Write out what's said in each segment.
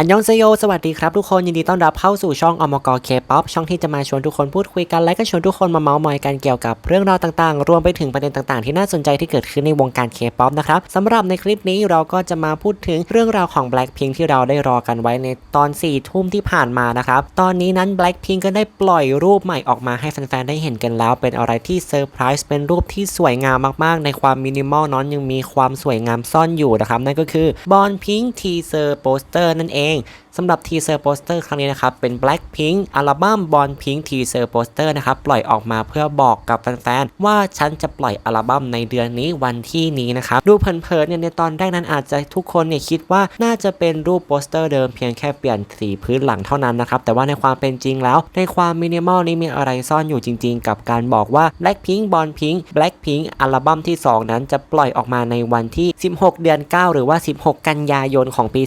อันยองเซโยสวัสดีครับทุกคนยินดีต้อนรับเข้าสู่ช่องอมกเคป๊อปช่องที่จะมาชวนทุกคนพูดคุยกันและก็ชวนทุกคนมาเมาส์มอยกันเกี่ยวกับเรื่องราวต่างๆ รวมไปถึงประเด็นต่างๆ ที่น่าสนใจที่เกิดขึ้นในวงการเคป๊อปนะครับสำหรับในคลิปนี้เราก็จะมาพูดถึงเรื่องราวของ Blackpink ที่เราได้รอกันไว้ในตอน4ี่ทุ่มที่ผ่านมานะครับตอนนี้นั้น Blackpink ก็ได้ปล่อยรูปใหม่ออกมาให้แฟนๆได้เห็นกันแล้ว เป็นอะไรที่เซอร์ไพรส์เป็นรูปที่สวยงามมากๆ ในความมินิมอลนั้นยังมีความสวยงามซ่อนอยู่นะครับนั่นก็คือบอลพิงทีเซอร์โปสเตอร์นั่นเอง game. สำหรับทีเซอร์โปสเตอร์ครั้งนี้นะครับ เป็น Blackpink อัลบั้ม Born Pink ทีเซอร์โปสเตอร์นะครับ ปล่อยออกมาเพื่อบอกกับแฟนๆ ว่าฉันจะปล่อยอัลบั้มในเดือนนี้วันที่นี้นะครับ ดูเพลินๆเนี่ยในตอนแรกนั้นอาจจะทุกคนเนี่ยคิดว่าน่าจะเป็นรูปโปสเตอร์เดิมเพียงแค่เปลี่ยนสีพื้นหลังเท่านั้นนะครับ แต่ว่าในความเป็นจริงแล้ว ในความมินิมอลนี้มีอะไรซ่อนอยู่จริง ๆ กับการบอกว่า Blackpink Born Pink Blackpink อัลบั้มที่ 2 นั้นจะปล่อยออกมาในวันที่ 16 เดือน 9 หรือว่า 16 กันยายนของปี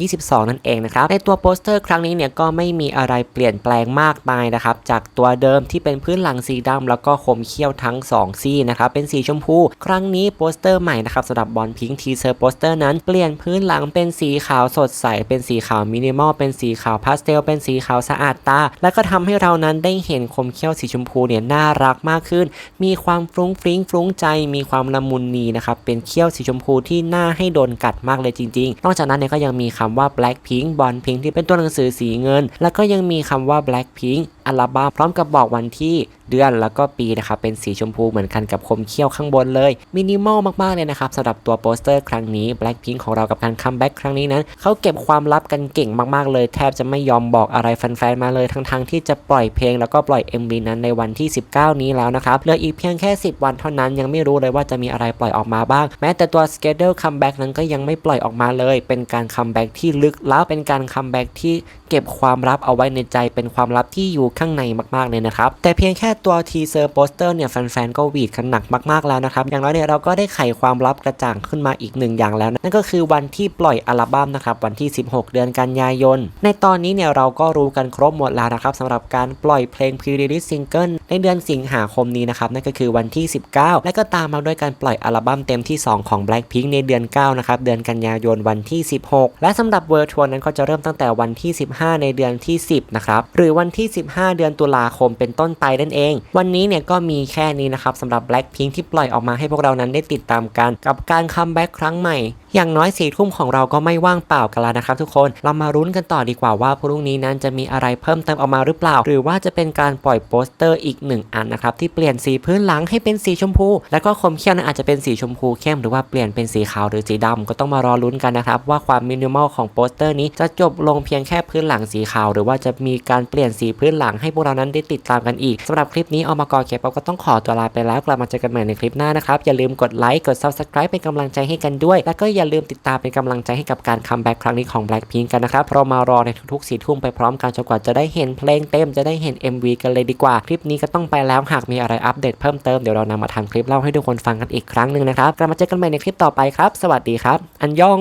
2022 นั่นเองนะครับในตัวโปสเตอร์ครั้งนี้เนี่ยก็ไม่มีอะไรเปลี่ยนแปลงมากมายนะครับ จากตัวเดิมที่เป็นพื้นหลังสีดำแล้วก็คมเขี้ยวทั้ง 2 ซี่นะครับ เป็นสีชมพู ครั้งนี้โปสเตอร์ใหม่นะครับสำหรับบอลพิงทีเซอร์โปสเตอร์นั้นเปลี่ยนพื้นหลังเป็นสีขาวสดใส เป็นสีขาวมินิมอล เป็นสีขาวพาสเทล เป็นสีขาวสะอาดตา และก็ทำให้เรานั้นได้เห็นคมเขี้ยวสีชมพูเนี่ยน่ารักมากขึ้น มีความฟรุ้งฟริ้งฟรุ้งใจ มีความละมุนนีนะครับ เป็นเขี้ยวสีชมพูที่น่าให้โดนกัดมากเลยจริง ๆ นอกจากนั้นเนี่ยก็ยังมีคำว่า Blackpink บอลพิงที่เป็นตัวหนังสือสีเงิน แล้วก็ยังมีคำว่า Blackpink อัลบั้มพร้อมกับบอกวันที่เดือนแล้วก็ปีนะครับเป็นสีชมพูเหมือนกันกับคมเขี้ยวข้างบนเลยมินิมอลมากๆเลยนะครับสำหรับตัวโปสเตอร์ครั้งนี้ Blackpink ของเรากับการคัมแบ็กครั้งนี้นั้นเขาเก็บความลับกันเก่งมากๆเลย แทบจะไม่ยอมบอกอะไรแฟนๆมาเลยทั้งๆที่จะปล่อยเพลงแล้วก็ปล่อย MV นั้นในวันที่ 19 นี้แล้วนะครับเหลืออีกเพียงแค่ 10 วันเท่านั้นยังไม่รู้เลยว่าจะมีอะไรปล่อยออกมาบ้าง แม้แต่ตัว schedule comeback นั้นก็ยังไม่ปล่อยออกมาเลย เป็นการคัมแบ็กที่ลึกลับเป็นการคัมแบ็กที่เก็บความลับเอาไว้ในใจเป็นความลับที่อยู่ข้างในมากๆเลยนะครับ แต่เพียงแค่ตัวทีเซอร์โปสเตอร์เนี่ยแฟนๆก็วีดกันหนักมากๆแล้วนะครับ อย่างน้อยเนี่ยเราก็ได้ไขความลับกระจ่างขึ้นมาอีกหนึ่งอย่างแล้วนั่นก็คือวันที่ปล่อยอัลบั้มนะครับวันที่ 16 เดือนกันยายน ในตอนนี้เนี่ยเราก็รู้กันครบหมดแล้วนะครับสำหรับการปล่อยเพลง pre-release single ในเดือนสิงหาคมนี้นะครับนั่นก็คือวันที่ 19 และก็ตามมาด้วยการปล่อยอัลบั้มเต็มที่ 2 ของ Blackpink ในเดือน9นะครับเดือนกันยายนวันที่ 16 และสำหรับเวอร์ทัวร์นั้นก็จะเริ่มตั้งแต่วันที่ 15 ในเดือนที่ 10นะครับหรือวันที่ 15เดือนตุลาคมเป็นต้นไปนั่นเอง วันนี้เนี่ยก็มีแค่นี้นะครับสำหรับ Blackpink ที่ปล่อยออกมาให้พวกเรานั้นได้ติดตามกัน กับการคัมแบ็กครั้งใหม่อย่างน้อยสี่ทุ่มของเราก็ไม่ว่างเปล่ากันแล้วนะครับทุกคนเรามารุ้นกันต่อดีกว่าว่าพรุ่งนี้นั้นจะมีอะไรเพิ่มเติมออกมาหรือเปล่า หรือว่าจะเป็นการปล่อยโปสเตอร์อีกหนึ่งอันนะครับที่เปลี่ยนสีพื้นหลังให้เป็นสีชมพู แล้วก็คมเขี้ยวนั้นอาจจะเป็นสีชมพูเข้มหรือว่าเปลี่ยนเป็นสีขาวหรือสีดำก็ต้องมารอลุ้นกันนะครับว่าความมินิมอลของโปสเตอร์นี้จะจบลงเพียงแค่พื้นหลังสีขาว หรือว่าจะมีการเปลี่ยนสีพื้นหลังให้พวกเรานั้นได้ติดตามกันอีกสำหรับคลิปนี้เอามากอเคป๊อปก็ต้องขอตัวลาไปแล้วกลับมาเจอกันใหม่ในคลิปหน้านะครับอย่าลืมกดไลค์กด subscribe เป็นกำลังใจให้กันด้วยแล้วก็อย่าลืมติดตามเป็นกำลังใจให้กับการคัมแบ็กครั้งนี้ของ Blackpink กันนะครับเรามารอในทุกๆสี่ทุ่มไปพร้อมกันจนกว่าจะได้เห็นเพลงเต็มจะได้เห็น MV กันเลยดีกว่า คลิปนี้ก็ต้องไปแล้วหากมีอะไรอัปเดตเพิ่มเติมเดี๋ยวเรานำมาทำคลิปเล่าให้ทุกคนฟังกันอีกครั้งหนึ่งนะครับกลับมาเจอกันใหม่ในคลิปต่อไปครับ สวัสดีครับ อันยอง